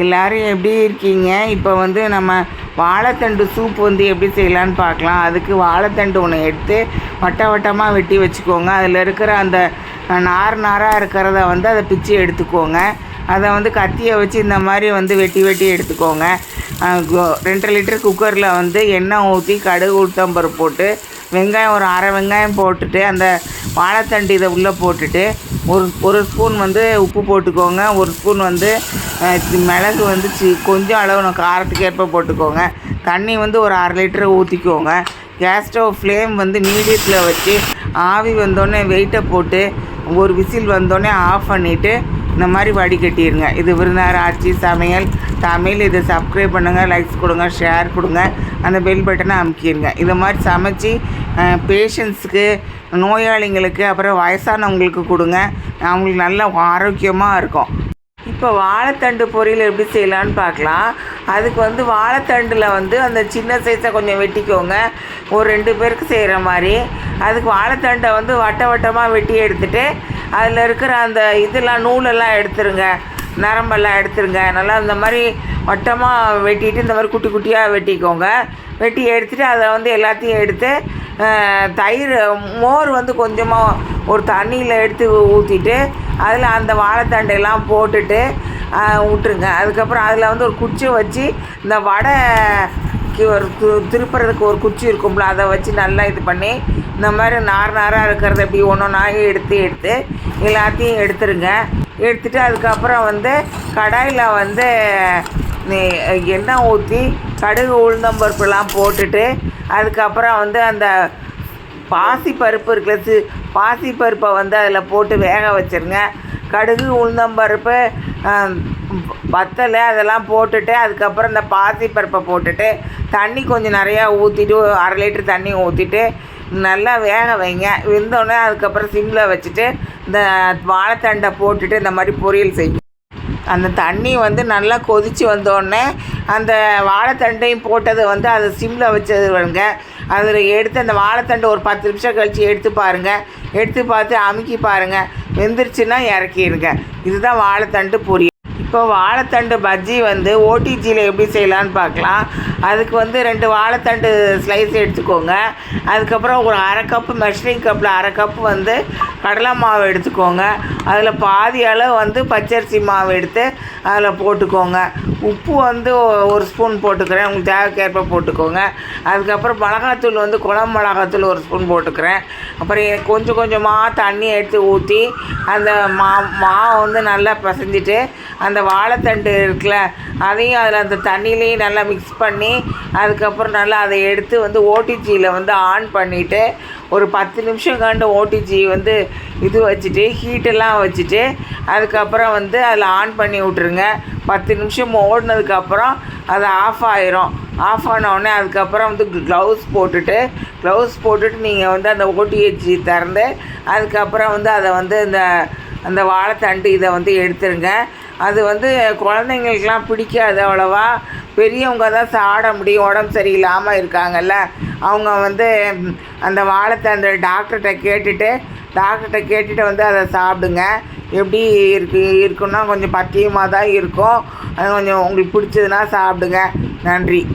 எல்லாரும் எப்படி இருக்கீங்க? இப்போ வந்து நம்ம வாழைத்தண்டு சூப் வந்து எப்படி செய்யலான்னு பார்க்கலாம். அதுக்கு வாழைத்தண்டு ஒன்று எடுத்து வட்ட வட்டமாக வெட்டி வச்சுக்கோங்க. அதில் இருக்கிற அந்த நார் நாராக இருக்கிறத வந்து அதை பிச்சு எடுத்துக்கோங்க. அதை வந்து கத்தியை வச்சு இந்த மாதிரி வந்து வெட்டி வெட்டி எடுத்துக்கோங்க. ரெண்டரை லிட்டர் குக்கரில் வந்து எண்ணெய் ஊற்றி கடுகு உளுத்தம்பருப்பு போட்டு வெங்காயம் ஒரு அரை வெங்காயம் போட்டுட்டு அந்த வாழைத்தண்டு இதை உள்ளே போட்டுட்டு ஒரு ஒரு ஸ்பூன் வந்து உப்பு போட்டுக்கோங்க. ஒரு ஸ்பூன் வந்து மிளகு வந்து சி கொஞ்சம் அளவு காரத்துக்கு ஏற்ப போட்டுக்கோங்க. தண்ணி வந்து ஒரு அரை லிட்டர் ஊற்றிக்கோங்க கேஸ் ஸ்டவ் ஃப்ளேம் வந்து மீடியத்தில் வச்சு ஆவி வந்தோடனே வெயிட்டை போட்டு ஒரு விசில் வந்தோடனே ஆஃப் பண்ணிவிட்டு இந்த மாதிரி வடிகட்டிடுங்க இது விருந்தார் ஆட்சி சமையல். தமிழ் இதை சப்ஸ்கிரைப் பண்ணுங்கள் லைக்ஸ் கொடுங்க ஷேர் கொடுங்க. அந்த பெல் பட்டனை அமுக்கிடுங்க இதை மாதிரி சமைச்சு பேஷண்ட்ஸுக்கு நோயாளிங்களுக்கு அப்புறம் வயசானவங்களுக்கு கொடுங்க. அவங்களுக்கு நல்ல ஆரோக்கியமாக இருக்கும். இப்போ வாழைத்தண்டு பொரியல் எப்படி செய்யலான்னு பார்க்கலாம். அதுக்கு வந்து வாழைத்தண்டில் வந்து அந்த சின்ன சைஸை கொஞ்சம் வெட்டிக்கோங்க. ஒரு ரெண்டு பேருக்கு செய்கிற மாதிரி. அதுக்கு வாழைத்தண்டை வந்து வட்ட வட்டமாக வெட்டி எடுத்துகிட்டு அதில் இருக்கிற அந்த இதெல்லாம் நூலெல்லாம் எடுத்துருங்க. நரம்பெல்லாம் எடுத்துருங்க. நல்லா இந்த மாதிரி வட்டமாக வெட்டிட்டு இந்த மாதிரி குட்டி குட்டியாக வெட்டிக்கோங்க. வெட்டி எடுத்துகிட்டு அதை வந்து எல்லாத்தையும் எடுத்து தயிர் மோர் வந்து கொஞ்சமாக ஒரு தண்ணியில் எடுத்து ஊற்றிட்டு அதில் அந்த வாழைத்தண்டையெல்லாம் போட்டுட்டு விட்டுருங்க அதுக்கப்புறம் அதில் வந்து ஒரு குச்சி வச்சு இந்த வடை ஒரு திருப்புறதுக்கு ஒரு குச்சி இருக்கும்ல அதை வச்சு நல்லா இது பண்ணி இந்த மாதிரி நார் நாராக இருக்கிறத இப்படி ஒன்று ஒன்றாக எடுத்து எடுத்து எல்லாத்தையும் எடுத்துருங்க. எடுத்துட்டு அதுக்கப்புறம் வந்து கடாயில் வந்து எண்ணெய் ஊற்றி கடுகு உளுந்தம்பருப்புலாம் போட்டுட்டு அதுக்கப்புறம் வந்து அந்த பாசி பருப்பு இருக்குல்ல சி பாசி பருப்பை வந்து அதில் போட்டு வேக வச்சிருங்க. கடுகு உளுந்தம்பருப்பு பருப்பு வத்தலை அதெல்லாம் போட்டுட்டு அதுக்கப்புறம் இந்த பாசி பருப்பை போட்டுட்டு தண்ணி கொஞ்சம் நிறையா ஊற்றிட்டு அரை லிட்டர் தண்ணி ஊற்றிட்டு நல்லா வேக வைங்க. வெந்தோடனே அதுக்கப்புறம் சிம்மில் வச்சுட்டு இந்த வாழைத்தண்டை போட்டுட்டு இந்த மாதிரி பொரியல் செய்யும் அந்த தண்ணி வந்து நல்லா கொதித்து வந்தோடனே அந்த வாழைத்தண்டையும் போட்டது வந்து அது சிம்மில் வச்சது வருங்க அதில் எடுத்து அந்த வாழைத்தண்டு ஒரு பத்து நிமிஷம் கழித்து எடுத்து பாருங்கள் எடுத்து பார்த்து அமுக்கி பாருங்கள் வெந்துருச்சுன்னா இறக்கிடுங்க இதுதான் வாழைத்தண்டு பொரியல். இப்போ வாழைத்தண்டு பஜ்ஜி வந்து ஓடிஜியில் எப்படி செய்யலான்னு பார்க்கலாம். அதுக்கு வந்து ரெண்டு வாழைத்தண்டு ஸ்லைஸ் எடுத்துக்கோங்க. அதுக்கப்புறம் ஒரு அரை கப்பு மெஷரிங் கப்பில் அரை கப்பு வந்து கடலை மாவு எடுத்துக்கோங்க. அதில் பாதி அளவு வந்து பச்சரிசி மாவு எடுத்து அதில் போட்டுக்கோங்க. உப்பு வந்து ஒரு ஸ்பூன் போட்டுக்கிறேன். உங்களுக்கு தேவைக்கேற்ப போட்டுக்கோங்க. அதுக்கப்புறம் மிளகாத்தூள் வந்து குழம்பு மிளகாத்தூள் ஒரு ஸ்பூன் போட்டுக்கிறேன். அப்புறம் கொஞ்சம் கொஞ்சமாக தண்ணி எடுத்து ஊற்றி அந்த மா மாவை வந்து நல்லா பிசைஞ்சிட்டு அந்த வாழைத்தண்டு இருக்குல்ல அதையும் அதில் அந்த தண்ணியிலையும் நல்லா மிக்ஸ் பண்ணி அதுக்கப்புறம் நல்லா அதை எடுத்து வந்து ஓடிஜியில் வந்து ஆன் பண்ணிவிட்டு ஒரு பத்து நிமிஷம் கண்டு ஓடிஜி வந்து இது வச்சுட்டு ஹீட்டெல்லாம் வச்சுட்டு அதுக்கப்புறம் வந்து அதில் ஆன் பண்ணி விட்ருங்க பத்து நிமிஷம் ஓடினதுக்கப்புறம் அது ஆஃப் ஆயிரும். ஆஃப் ஆனவுடனே அதுக்கப்புறம் வந்து க்ளவுஸ் போட்டுட்டு க்ளவுஸ் போட்டுட்டு நீங்கள் வந்து அந்த ஓடிஹெச்சி திறந்து அதுக்கப்புறம் வந்து அதை வந்து இந்த அந்த வாழைத்தண்டு இதை வந்து எடுத்துருங்க. அது வந்து குழந்தைங்களுக்கெலாம் பிடிக்காது அவ்வளோவா. பெரியவங்க தான் சாட முடியும் உடம்பு சரியில்லாமல் இருக்காங்கல்ல. அவங்க வந்து அந்த ம், அந்த டாக்டர்கிட்ட கேட்டுட்டு டாக்டர்கிட்ட கேட்டுட்டு வந்து அதை சாப்பிடுங்க. எப்படி இருக்கு இருக்குன்னா கொஞ்சம் பத்தியமாக தான் இருக்கும். அது கொஞ்சம் உங்களுக்கு பிடிச்சதுன்னா சாப்பிடுங்க. நன்றி.